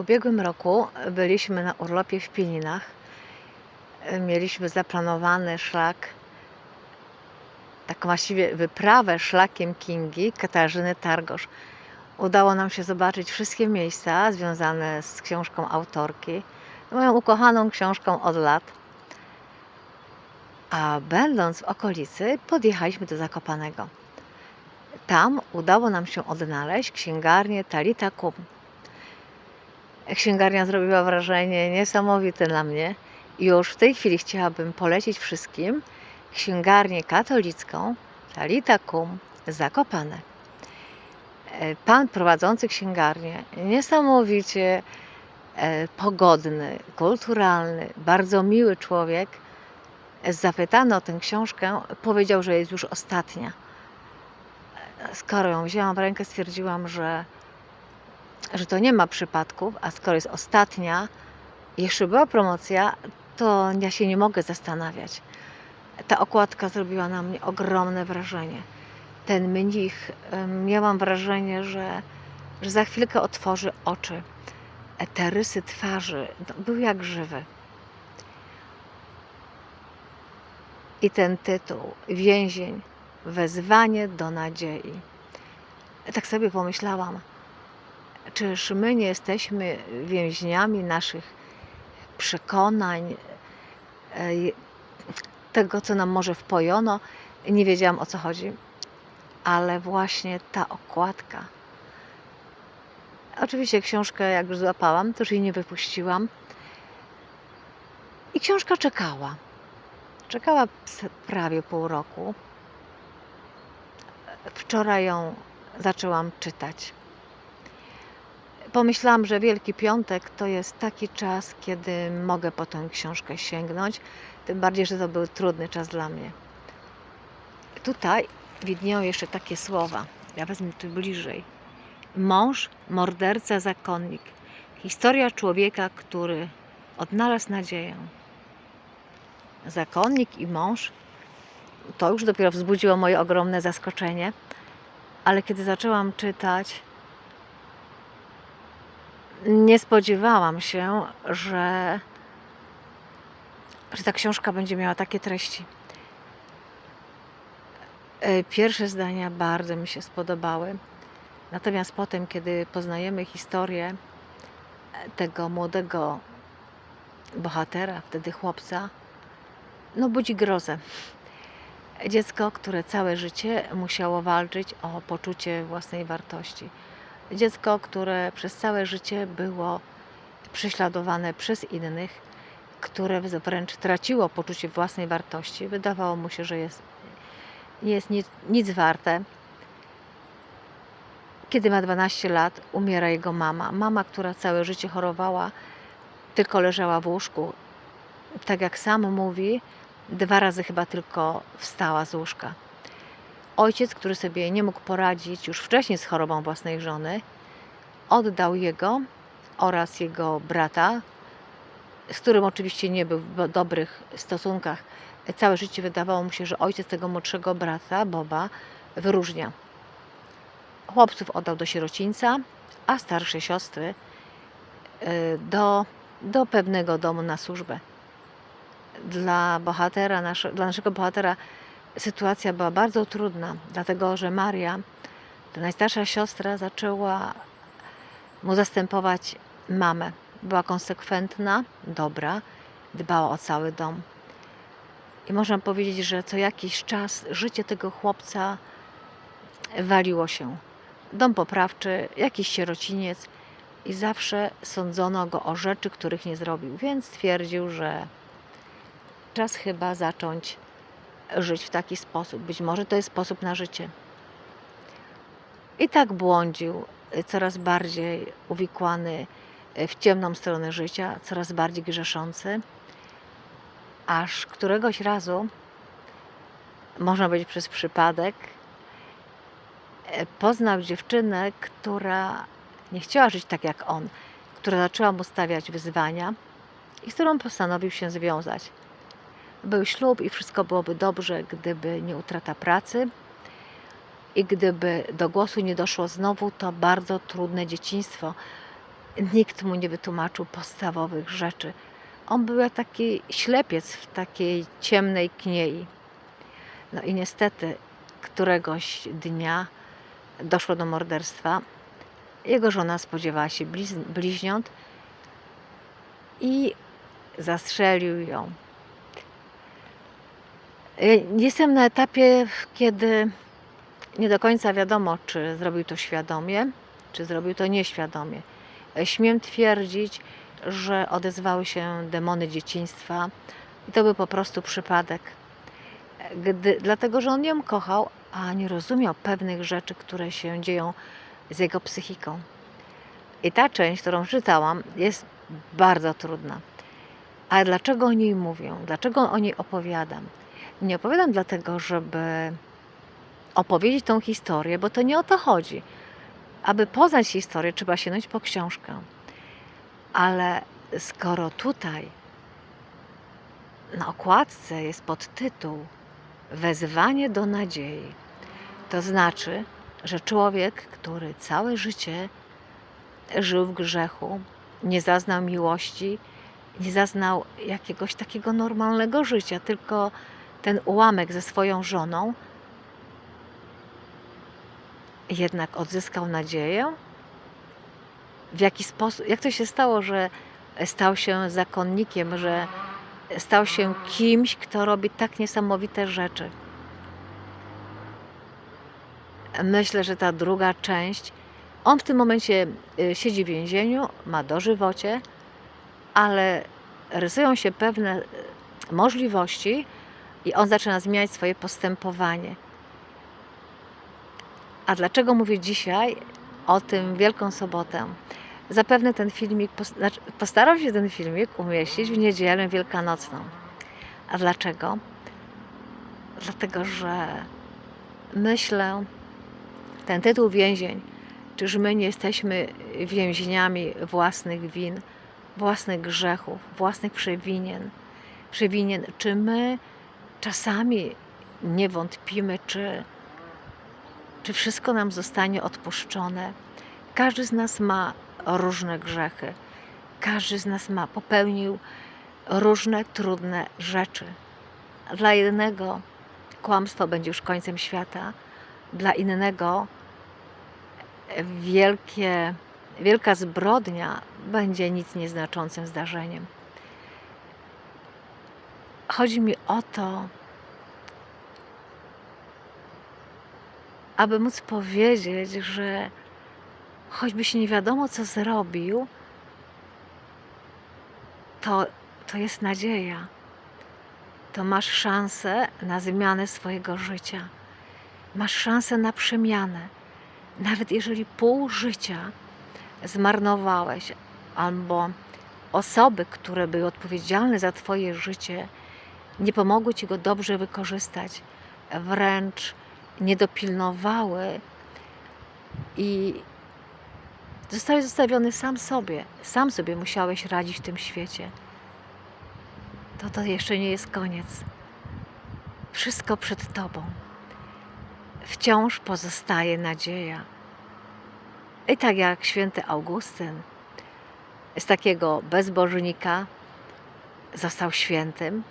W ubiegłym roku byliśmy na urlopie w Pieninach. Mieliśmy zaplanowany szlak, taką właściwie wyprawę szlakiem Kingi Katarzyny Targosz. Udało nam się zobaczyć wszystkie miejsca związane z książką autorki, moją ukochaną książką od lat. A będąc w okolicy, podjechaliśmy do Zakopanego. Tam udało nam się odnaleźć księgarnię Talita Kum. Księgarnia zrobiła wrażenie niesamowite na mnie. Już w tej chwili chciałabym polecić wszystkim księgarnię katolicką Talita Kum Zakopane. E, Pan prowadzący księgarnię, niesamowicie e, pogodny, kulturalny, bardzo miły człowiek, zapytany o tę książkę, powiedział, że jest już ostatnia. E, Skoro ją wzięłam w rękę, stwierdziłam, że, że to nie ma przypadków, a skoro jest ostatnia, jeszcze była promocja, to ja się nie mogę zastanawiać. Ta okładka zrobiła na mnie ogromne wrażenie. Ten mnich, miałam wrażenie, że, że za chwilkę otworzy oczy. E, Te rysy twarzy no, były jak żywe. I ten tytuł, Więzień, wezwanie do nadziei. Tak sobie pomyślałam, czyż my nie jesteśmy więźniami naszych przekonań, e, tego, co nam może wpojono. Nie wiedziałam o co chodzi, ale właśnie ta okładka. Oczywiście książkę, jak już złapałam, to już jej nie wypuściłam. I książka czekała. Czekała prawie pół roku. Wczoraj ją zaczęłam czytać. Pomyślałam, że Wielki Piątek to jest taki czas, kiedy mogę po tę książkę sięgnąć. Tym bardziej, że to był trudny czas dla mnie. Tutaj widnieją jeszcze takie słowa. Ja wezmę tu bliżej. Mąż, morderca, zakonnik. Historia człowieka, który odnalazł nadzieję. Zakonnik i mąż. To już dopiero wzbudziło moje ogromne zaskoczenie. Ale kiedy zaczęłam czytać, nie spodziewałam się, że, że ta książka będzie miała takie treści. E, Pierwsze zdania bardzo mi się spodobały. Natomiast potem, kiedy poznajemy historię e, tego młodego bohatera, wtedy chłopca, no budzi grozę. Dziecko, które całe życie musiało walczyć o poczucie własnej wartości. Dziecko, które przez całe życie było prześladowane przez innych, które wręcz traciło poczucie własnej wartości. Wydawało mu się, że jest, nie jest nic, nic warte. Kiedy ma 12 lat, umiera jego mama. Mama, która całe życie chorowała, tylko leżała w łóżku. Tak jak sam mówi, dwa razy chyba tylko wstała z łóżka. Ojciec, który sobie nie mógł poradzić już wcześniej z chorobą własnej żony, oddał jego oraz jego brata, z którym oczywiście nie był w dobrych stosunkach. Całe życie wydawało mu się, że ojciec tego młodszego brata, Boba, wyróżnia. Chłopców oddał do sierocińca, a starsze siostry y, do, do pewnego domu na służbę. Dla bohatera, dla naszego bohatera sytuacja była bardzo trudna, dlatego że Maria, ta najstarsza siostra, zaczęła mu zastępować mamę. Była konsekwentna, dobra, dbała o cały dom. I można powiedzieć, że co jakiś czas życie tego chłopca waliło się. Dom poprawczy, jakiś sierociniec i zawsze sądzono go o rzeczy, których nie zrobił, więc stwierdził, że czas chyba zacząć żyć w taki sposób. Być może to jest sposób na życie. I tak błądził, y, coraz bardziej uwikłany y, w ciemną stronę życia, coraz bardziej grzeszący, aż któregoś razu, można powiedzieć przez przypadek, y, poznał dziewczynę, która nie chciała żyć tak jak on, która zaczęła mu stawiać wyzwania i z którą postanowił się związać. Był ślub i wszystko byłoby dobrze, gdyby nie utrata pracy i gdyby do głosu nie doszło znowu to bardzo trudne dzieciństwo, nikt mu nie wytłumaczył podstawowych rzeczy. On był jak taki ślepiec w takiej ciemnej kniei. No i niestety któregoś dnia doszło do morderstwa. Jego żona spodziewała się bliźniąt i zastrzelił ją. Y, Jestem na etapie, kiedy nie do końca wiadomo, czy zrobił to świadomie, czy zrobił to nieświadomie. E, Śmiem twierdzić, że odezwały się demony dzieciństwa i to był po prostu przypadek. E, Gdy, dlatego, że on ją kochał, a nie rozumiał pewnych rzeczy, które się dzieją z jego psychiką. I ta część, którą czytałam, jest bardzo trudna. A dlaczego o niej mówię? Dlaczego o niej opowiadam? Nie opowiadam dlatego, żeby opowiedzieć tą historię, bo to nie o to chodzi. Aby poznać historię, trzeba sięgnąć po książkę. Ale skoro tutaj na okładce jest podtytuł Wezwanie do nadziei, to znaczy, że człowiek, który całe życie żył w grzechu, nie zaznał miłości, nie zaznał jakiegoś takiego normalnego życia, tylko ten ułamek ze swoją żoną, jednak odzyskał nadzieję? W jaki sposób, jak to się stało, że stał się zakonnikiem, że stał się kimś, kto robi tak niesamowite rzeczy? Myślę, że ta druga część, on w tym momencie y, siedzi w więzieniu, ma dożywocie, ale rysują się pewne y, możliwości i on zaczyna zmieniać swoje postępowanie. A dlaczego mówię dzisiaj o tym Wielką Sobotę? Zapewne ten filmik, znaczy, postaram się ten filmik umieścić w niedzielę wielkanocną. A dlaczego? Dlatego, że myślę, ten tytuł więzień, czyż my nie jesteśmy więźniami własnych win, własnych grzechów, własnych przewinien, przewinien, czy my czasami nie wątpimy, czy, czy wszystko nam zostanie odpuszczone. Każdy z nas ma różne grzechy. Każdy z nas ma, popełnił różne trudne rzeczy. Dla jednego kłamstwo będzie już końcem świata, dla innego wielkie, wielka zbrodnia będzie nic nieznaczącym zdarzeniem. Chodzi mi o to, aby móc powiedzieć, że choćbyś nie wiadomo, co zrobił, to, to jest nadzieja. To masz szansę na zmianę swojego życia. Masz szansę na przemianę. Nawet jeżeli pół życia zmarnowałeś, albo osoby, które były odpowiedzialne za Twoje życie, nie pomogły Ci go dobrze wykorzystać, wręcz nie dopilnowały i zostałeś zostawiony sam sobie. Sam sobie musiałeś radzić w tym świecie. To to jeszcze nie jest koniec. Wszystko przed Tobą. Wciąż pozostaje nadzieja. I tak jak święty Augustyn z takiego bezbożnika został świętym,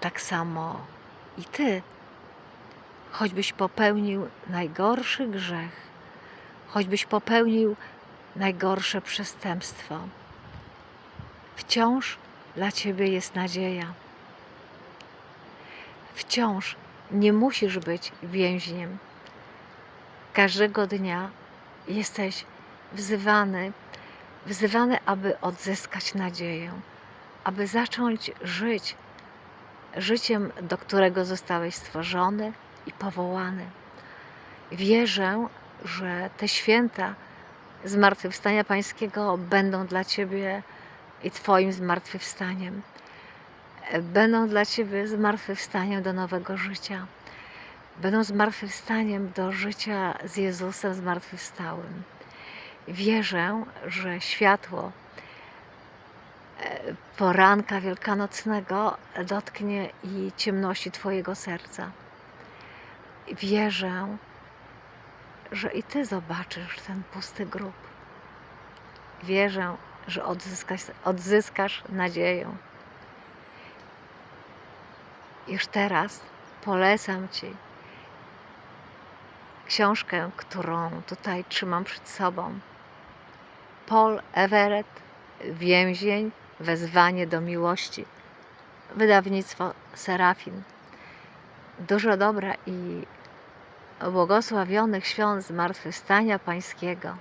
tak samo i Ty, choćbyś popełnił najgorszy grzech, choćbyś popełnił najgorsze przestępstwo, wciąż dla Ciebie jest nadzieja. Wciąż nie musisz być więźniem. Każdego dnia jesteś wzywany, wzywany, aby odzyskać nadzieję, aby zacząć żyć życiem, do którego zostałeś stworzony i powołany. Wierzę, że te święta zmartwychwstania Pańskiego będą dla Ciebie i Twoim zmartwychwstaniem. Będą dla Ciebie zmartwychwstaniem do nowego życia. Będą zmartwychwstaniem do życia z Jezusem zmartwychwstałym. Wierzę, że światło poranka wielkanocnego dotknie i ciemności Twojego serca. Wierzę, że i Ty zobaczysz ten pusty grób. Wierzę, że odzyskasz, odzyskasz nadzieję. Już teraz polecam Ci książkę, którą tutaj trzymam przed sobą. Paul Everett, Więzień, wezwanie do miłości. Wydawnictwo Serafin. Dużo dobra i błogosławionych świąt Zmartwychwstania Pańskiego.